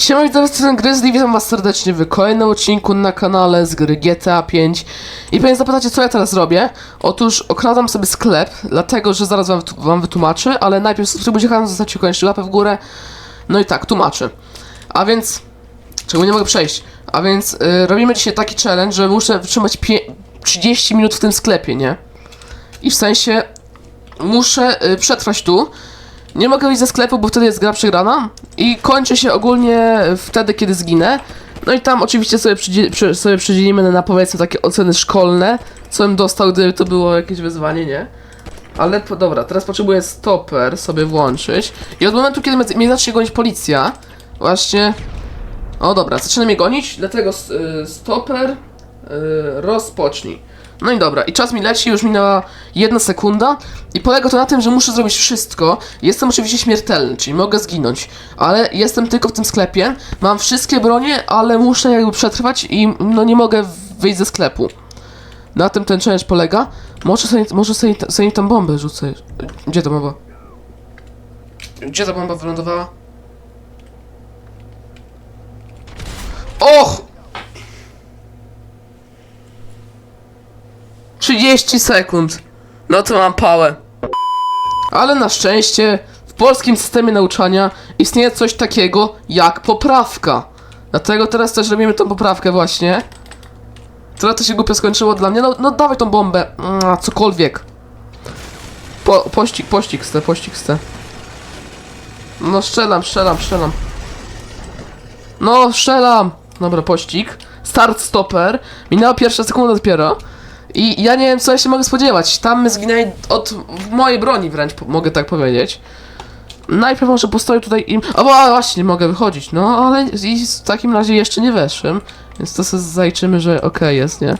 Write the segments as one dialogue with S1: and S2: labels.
S1: Siema, witam was, jestem Grizzly, witam was serdecznie w kolejnym odcinku na kanale z gry GTA 5 I pewnie zapytacie, co ja teraz robię? Otóż okradam sobie sklep, dlatego, że zaraz wam, wam wytłumaczę, ale najpierw subskrybujcie kanał, zostawcie koniecznie łapę w górę. No i tak, tłumaczę. A więc, czego nie mogę przejść? A więc, y, robimy dzisiaj taki challenge, że muszę wytrzymać pie- 30 minut w tym sklepie, nie? I w sensie, muszę y, przetrwać tu nie mogę wyjść ze sklepu, bo wtedy jest gra przegrana i kończy się ogólnie wtedy, kiedy zginę. No i tam oczywiście sobie, przy- sobie przydzielimy na powiedzmy takie oceny szkolne, co bym dostał, gdyby to było jakieś wyzwanie, nie? Ale dobra, teraz potrzebuję stoper sobie włączyć i od momentu, kiedy mnie, zacznie gonić policja, właśnie... O dobra, zaczyna mnie gonić, dlatego y, stoper y, rozpocznij. No i dobra, i czas mi leci, już minęła jedna sekunda i polega to na tym, że muszę zrobić wszystko. Jestem oczywiście śmiertelny, czyli mogę zginąć, ale jestem tylko w tym sklepie. Mam wszystkie bronie, ale muszę jakby przetrwać i no nie mogę wyjść ze sklepu. Na tym ten challenge polega. Może sobie, może sobie, sobie tam bombę rzucę. Gdzie ta bomba? Gdzie ta bomba wylądowała? Och! 30 sekund. No to mam pałę. Ale na szczęście w polskim systemie nauczania istnieje coś takiego jak poprawka. Dlatego teraz też robimy tą poprawkę właśnie. Trochę to się głupio skończyło dla mnie. No, no dawaj tą bombę. Mm, cokolwiek. Po, pościg, pościg ste, pościg ste. No strzelam, strzelam, strzelam. No strzelam. Dobra, pościg. Start stopper. Minęła pierwsza sekunda dopiero. I ja nie wiem, co ja się mogę spodziewać. Tam my zginęli od mojej broni wręcz, mogę tak powiedzieć. Najpierw może postoję tutaj im... O, bo- a, właśnie, mogę wychodzić. No, ale i w takim razie jeszcze nie weszłem. Więc to sobie zajczymy, że okej jest, nie?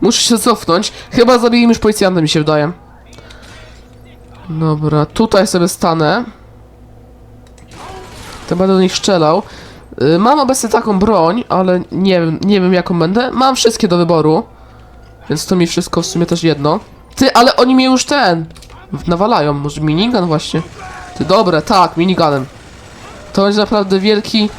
S1: Muszę się cofnąć. Chyba zabiję już policjanta, mi się wydaje. Dobra, tutaj sobie stanę. To będę do nich strzelał. Y, Mam obecnie taką broń, ale nie wiem, nie wiem jaką będę. Mam wszystkie do wyboru. Więc to mi wszystko w sumie też jedno. Ty, ale oni mnie już ten. Nawalają. Może minigun właśnie. Ty, dobre, tak, miniganem. To będzie naprawdę wielki.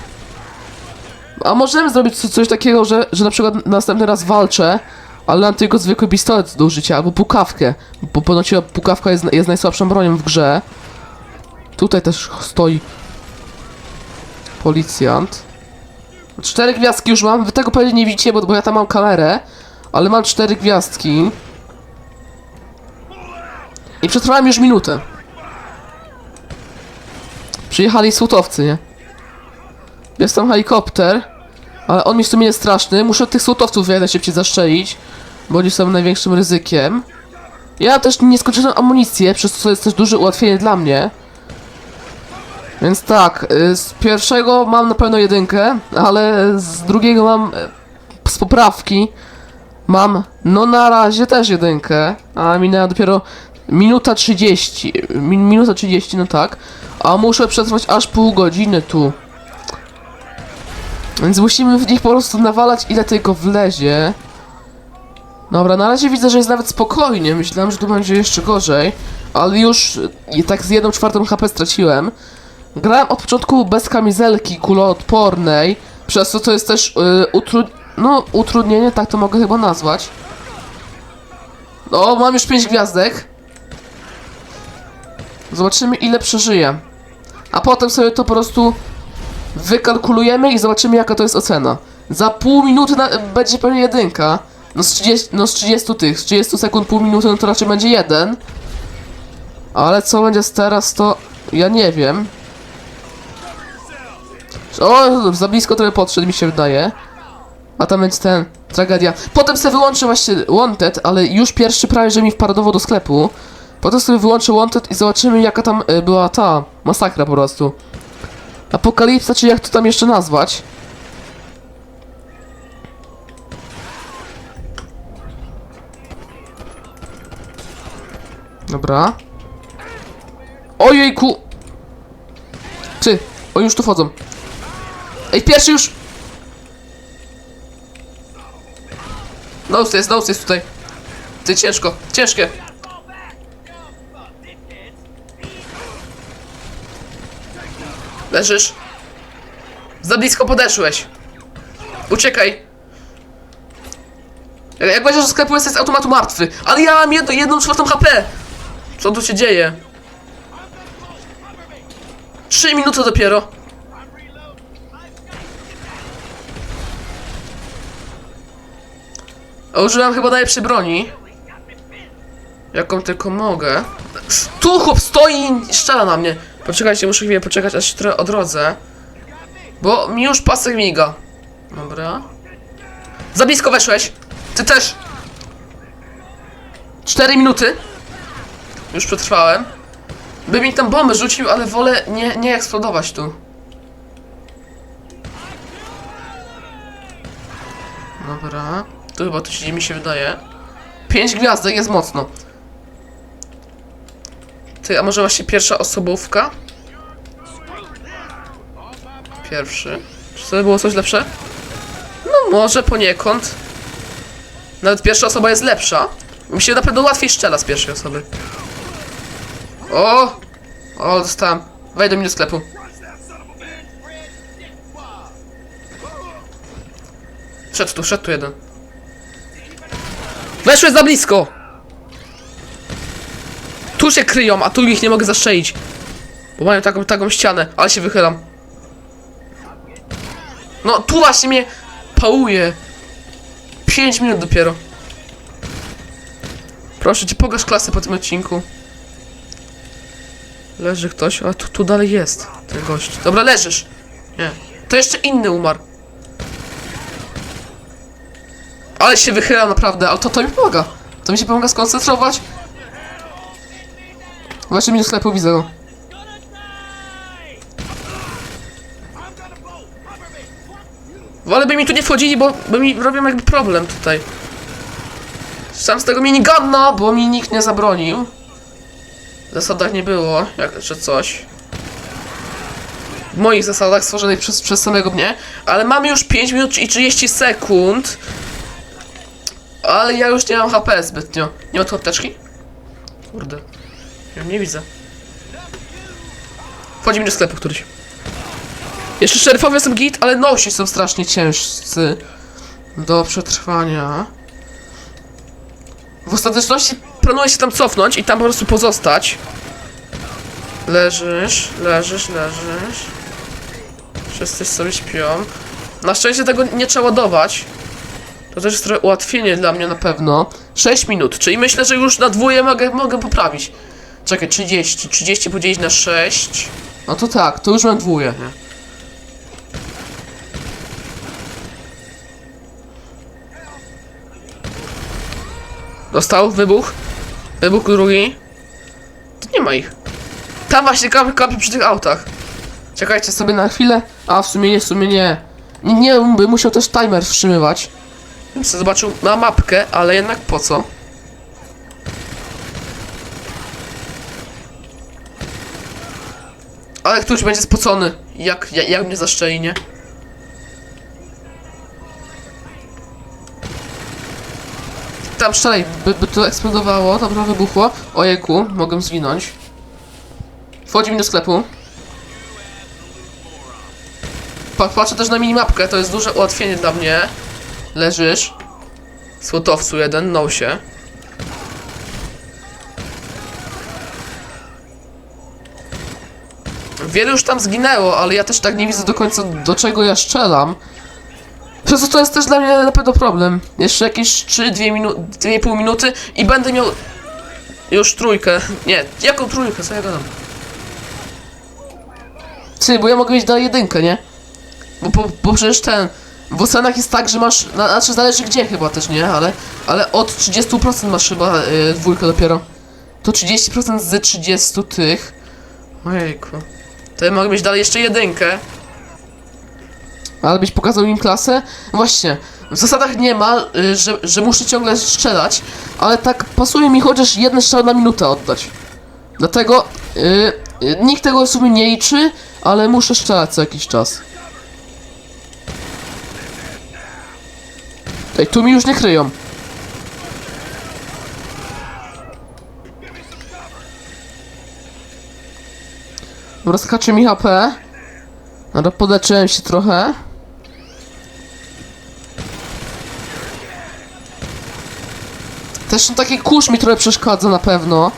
S1: A możemy zrobić co- coś takiego, że, że na przykład następny raz walczę, ale mam tylko zwykły pistolet do użycia, albo pukawkę. Bo ponoć pukawka jest, jest najsłabszą bronią w grze. Tutaj też stoi Policjant. Cztery gwiazdki już mam. Wy tego pewnie nie widzicie, bo, bo ja tam mam kamerę. Ale mam cztery gwiazdki. I przetrwałem już minutę. Przyjechali słutowcy, nie? Jest tam helikopter. Ale on mi w sumie jest straszny. Muszę tych słutowców jak najszybciej zaszczelić. Bo oni są największym ryzykiem. Ja też nieskończoną amunicję, przez co jest też duże ułatwienie dla mnie. Więc tak, y, z pierwszego mam na pewno jedynkę, ale z drugiego mam y, z poprawki mam no na razie też jedynkę, a minęła dopiero minuta 30, mi, minuta 30, no tak, a muszę przetrwać aż pół godziny tu. Więc musimy w nich po prostu nawalać ile tylko wlezie. Dobra, na razie widzę, że jest nawet spokojnie, myślałem, że tu będzie jeszcze gorzej, ale już y, tak z jedną czwartą HP straciłem. Grałem od początku bez kamizelki kuloodpornej, przez co to jest też y, utru... no, utrudnienie, tak to mogę chyba nazwać. No, mam już 5 gwiazdek. Zobaczymy ile przeżyję. A potem sobie to po prostu wykalkulujemy i zobaczymy jaka to jest ocena. Za pół minuty na, będzie pewnie jedynka. No z, 30, no z 30 tych, z 30 sekund pół minuty no to raczej będzie jeden. Ale co będzie teraz to ja nie wiem. O, za blisko trochę podszedł mi się wydaje. A tam będzie ten, tragedia. Potem sobie wyłączę właśnie Wanted, ale już pierwszy prawie, że mi wparodował do sklepu. Potem sobie wyłączę Wanted i zobaczymy jaka tam y, była ta masakra po prostu. Apokalipsa, czy jak to tam jeszcze nazwać? Dobra. Ojejku! Ty, oni już tu wchodzą. Ej, pierwszy już! Nose jest, nose jest tutaj. Ty, ciężko, ciężkie. Leżysz. Za blisko podeszłeś. Uciekaj. Jak- będziesz do sklepu, jesteś z automatu martwy. Ale ja mam jedno, jedną czwartą HP. Co tu się dzieje? Trzy minuty dopiero. A Użyłem chyba najlepszej broni. Jaką tylko mogę. Tu chłop stoi i strzela na mnie. Poczekajcie, muszę chwilę poczekać, aż się trochę odrodzę. Bo mi już pasek miga. Dobra. Za blisko weszłeś. Ty też. Cztery minuty. Już przetrwałem. By mi tam bombę rzucił, ale wolę nie, nie eksplodować tu. Dobra. Tu chyba to się mi się wydaje. Pięć gwiazdek jest mocno. Ty, a może właśnie pierwsza osobówka? Pierwszy. Czy to było coś lepsze? No może poniekąd. Nawet pierwsza osoba jest lepsza. Mi się na pewno łatwiej strzela z pierwszej osoby. O! O, dostałem. Wejdę mi do sklepu. Szedł tu, szedł tu jeden. Weszłeś za blisko! Tu się kryją, a tu ich nie mogę zastrzelić. Bo mają taką, taką ścianę, ale się wychylam. No, tu właśnie mnie pałuje. 5 minut dopiero. Proszę cię, pokaż klasę po tym odcinku. Leży ktoś, a tu, tu dalej jest ten gość. Dobra, leżysz. Nie. To jeszcze inny umarł. Ale się wychyla naprawdę, ale to, to mi pomaga. To mi się pomaga skoncentrować. Właśnie do sklepu widzę go. Wolę by mi tu nie wchodzili, bo by mi robią jakby problem tutaj. Sam z tego minigana, bo mi nikt nie zabronił. W zasadach nie było, jak, czy coś. W moich zasadach stworzonych przez, przez samego mnie. Ale mamy już 5 minut i 30 sekund. Ale ja już nie mam HP zbytnio. Nie ma tu apteczki? Kurde. Ja nie widzę. Wchodzimy do sklepu któryś. Jeszcze szeryfowie są git, ale nosi są strasznie ciężcy do przetrwania. W ostateczności planuję się tam cofnąć i tam po prostu pozostać. Leżysz, leżysz, leżysz. Wszyscy sobie śpią. Na szczęście tego nie trzeba ładować. To też jest ułatwienie dla mnie na pewno. 6 minut, czyli myślę, że już na dwóje mogę, mogę poprawić. Czekaj, 30. 30 podzielić na 6. No to tak, to już mam dwóje. Nie? Dostał, wybuch. Wybuch drugi. Tu nie ma ich. Tam właśnie kampi, kampi przy tych autach. Czekajcie sobie na chwilę. A w sumie nie, w sumie nie. Nie, nie by musiał też timer wstrzymywać. Bym zobaczył na mapkę, ale jednak po co? Ale któryś będzie spocony. Jak, jak, jak mnie zaszczeli, nie? Tam strzelaj, by, by to eksplodowało, dobra, wybuchło. Ojejku, mogę zwinąć. Wchodzimy do sklepu. Pa, patrzę też na minimapkę, to jest duże ułatwienie dla mnie. Leżysz. Słotowcu jeden, no się. Wiele już tam zginęło, ale ja też tak nie widzę do końca do czego ja strzelam. Przez to to jest też dla mnie na pewno problem. Jeszcze jakieś 3-2 minu 2,5 minuty i będę miał już trójkę. Nie, jaką trójkę, co ja gadam? Ty, bo ja mogę mieć na jedynkę, nie? Bo, bo, bo przecież ten... W ocenach jest tak, że masz... Na, znaczy zależy gdzie chyba też, nie? Ale, ale od 30% masz chyba yy, dwójkę dopiero. To 30% z 30 tych. Ojejku. To ja mogę mieć dalej jeszcze jedynkę. Ale byś pokazał im klasę? Właśnie, w zasadach nie ma, y, że, że muszę ciągle strzelać, ale tak pasuje mi chociaż jeden strzał na minutę oddać. Dlatego y, nikt tego w sumie nie liczy, ale muszę strzelać co jakiś czas. Ej, tu mi już nie kryją. Dobra, skacze mi HP. Dobra, poleczyłem się trochę. Też taki kurz mi trochę przeszkadza na pewno.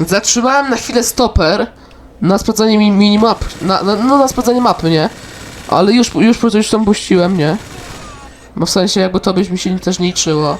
S1: Zatrzymałem na chwilę stoper na sprawdzanie mi minimap, na, na, no na sprawdzanie mapy, nie? Ale już, już, już, tam puściłem, nie? Bo w sensie jakby to byś mi się też nie liczyło.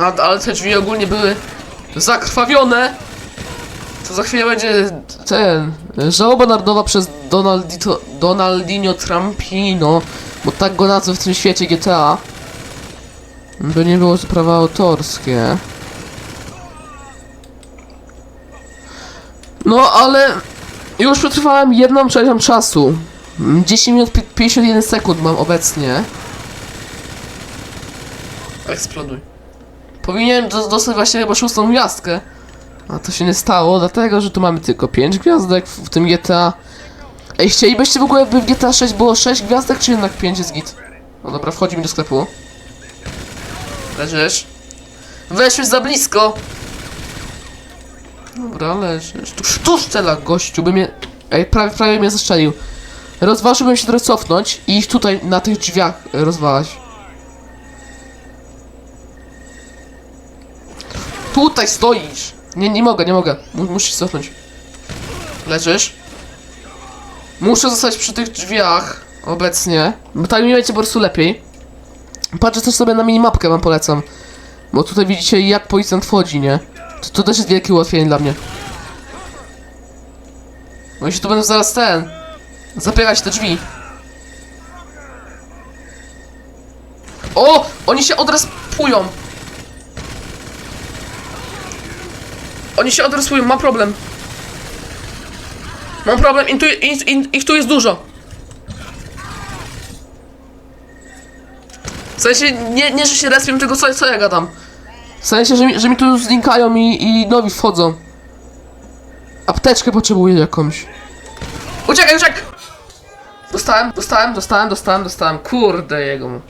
S1: A, ale te drzwi ogólnie były zakrwawione. To za chwilę będzie ten. Żałoba narodowa przez Donaldito, Donaldinho Trampino. Bo tak go nazwę w tym świecie GTA. By nie było, prawa autorskie. No ale już przetrwałem jedną trzecią czasu. 10 minut pi- 51 sekund mam obecnie. Eksploduj. Powinienem dos- dostać właśnie chyba szóstą gwiazdkę. A to się nie stało, dlatego że tu mamy tylko 5 gwiazdek w, tym GTA. Ej, chcielibyście w ogóle, by w GTA 6 było 6 gwiazdek, czy jednak 5 jest git? No dobra, wchodzi mi do sklepu. Leżysz. Weszłeś za blisko. Dobra, leżysz. Tu, tu strzela gościu, by mnie... Ej, prawie, prawie mnie zastrzelił. Rozważyłbym się teraz cofnąć i ich tutaj na tych drzwiach e, rozwalać. Tutaj stoisz! Nie, nie mogę, nie mogę. Mu- muszę się cofnąć. Leżysz? Muszę zostać przy tych drzwiach obecnie, bo będzie po prostu lepiej. Patrzę też sobie na minimapkę, wam polecam. Bo tutaj widzicie jak policjant wchodzi, nie? To, to też jest wielkie ułatwienie dla mnie. Bo jeśli tu będę zaraz ten... Zapierać te drzwi. O! Oni się odrespują! Oni się adresują, mam problem. Mam problem, i tu, i, i, ich tu jest dużo. W sensie, nie, nie że się respią, tylko co, co ja gadam. W sensie, że mi, że mi tu znikają i, i nowi wchodzą. Apteczkę potrzebuję jakąś. Uciekaj, uciekaj! Dostałem, dostałem, dostałem, dostałem, dostałem. Kurde jego.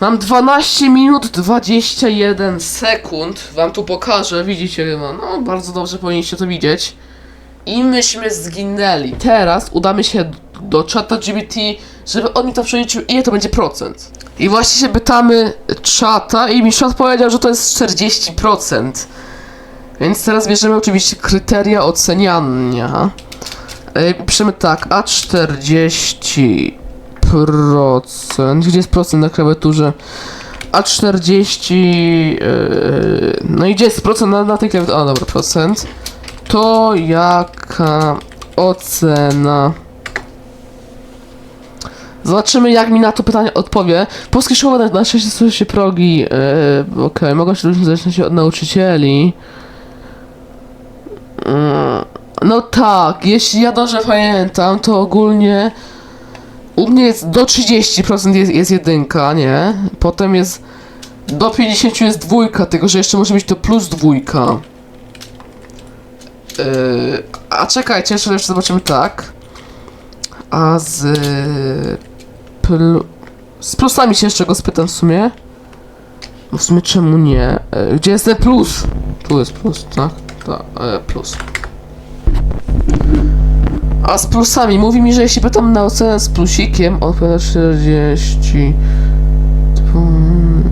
S1: Mam 12 minut 21 sekund. Wam tu pokażę, widzicie chyba. No, bardzo dobrze powinniście to widzieć. I myśmy zginęli. Teraz udamy się do czata GBT, żeby on mi to przeliczył, ile to będzie procent. I właśnie się pytamy czata i mi czat powiedział, że to jest 40%. Więc teraz bierzemy oczywiście kryteria oceniania. Yy, piszemy tak, A40 procent. Gdzie jest procent na klawiaturze? A40. Yy, no i gdzie jest procent na, na tej klawiaturze? A dobra, procent. To jaka ocena Zobaczymy, jak mi na to pytanie odpowie. Polskie szkoły na, na szczęście są się progi. Yy, Okej, mogą się różnić od nauczycieli. Yy, no tak, jeśli ja dobrze pamiętam, to ogólnie u mnie jest do 30% jest, jest jedynka, nie? Potem jest do 50 jest dwójka, tylko że jeszcze może być to plus dwójka. Yy, a czekajcie, jeszcze, jeszcze zobaczymy tak. A z... Z plusami się jeszcze go spytam w sumie. W sumie czemu nie? Yy, Gdzie jest ten plus? Tu jest plus, tak? Tak, e, plus. A z plusami mówi mi, że jeśli pytam na ocenę z plusikiem, odpowiada 40. Mm,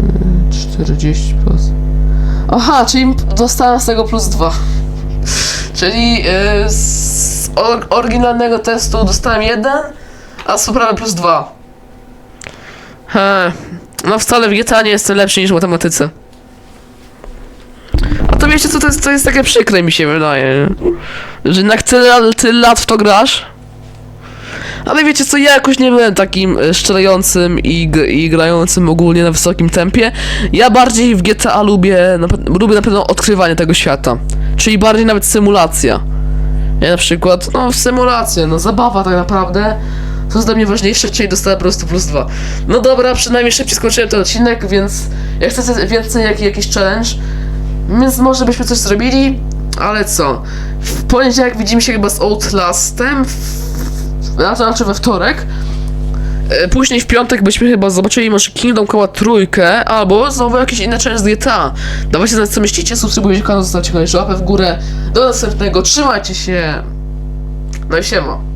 S1: 40 plus. Aha, czyli dostałem z tego plus 2. Czyli yy, z or oryginalnego testu dostałem 1, a z poprawy plus 2. He, no wcale w GTA nie jestem lepszy niż w matematyce. A to wiecie co, to jest, to jest takie przykre mi się wydaje, nie? Że jednak tyle, tyle lat w to grasz. Ale wiecie co, ja jakoś nie byłem takim e, szczerającym i, i grającym ogólnie na wysokim tempie. Ja bardziej w GTA lubię na, lubię na pewno odkrywanie tego świata. Czyli bardziej nawet symulacja. Ja na przykład, no symulacja, no zabawa tak naprawdę. To jest dla mnie ważniejsze, czyli dostałem po prostu plus dwa. No dobra, przynajmniej szybciej skończyłem ten odcinek, więc jak chcecie więcej jak, jakiś challenge, więc może byśmy coś zrobili, ale co? W poniedziałek widzimy się chyba z Outlastem, to znaczy we wtorek. E, Później w piątek byśmy chyba zobaczyli może Kingdom Koła trójkę, albo znowu jakieś inne challenge z GTA. Dawajcie znać co myślicie, subskrybujcie kanał, zostawcie koniecznie łapę w górę. Do następnego, trzymajcie się. No i siema.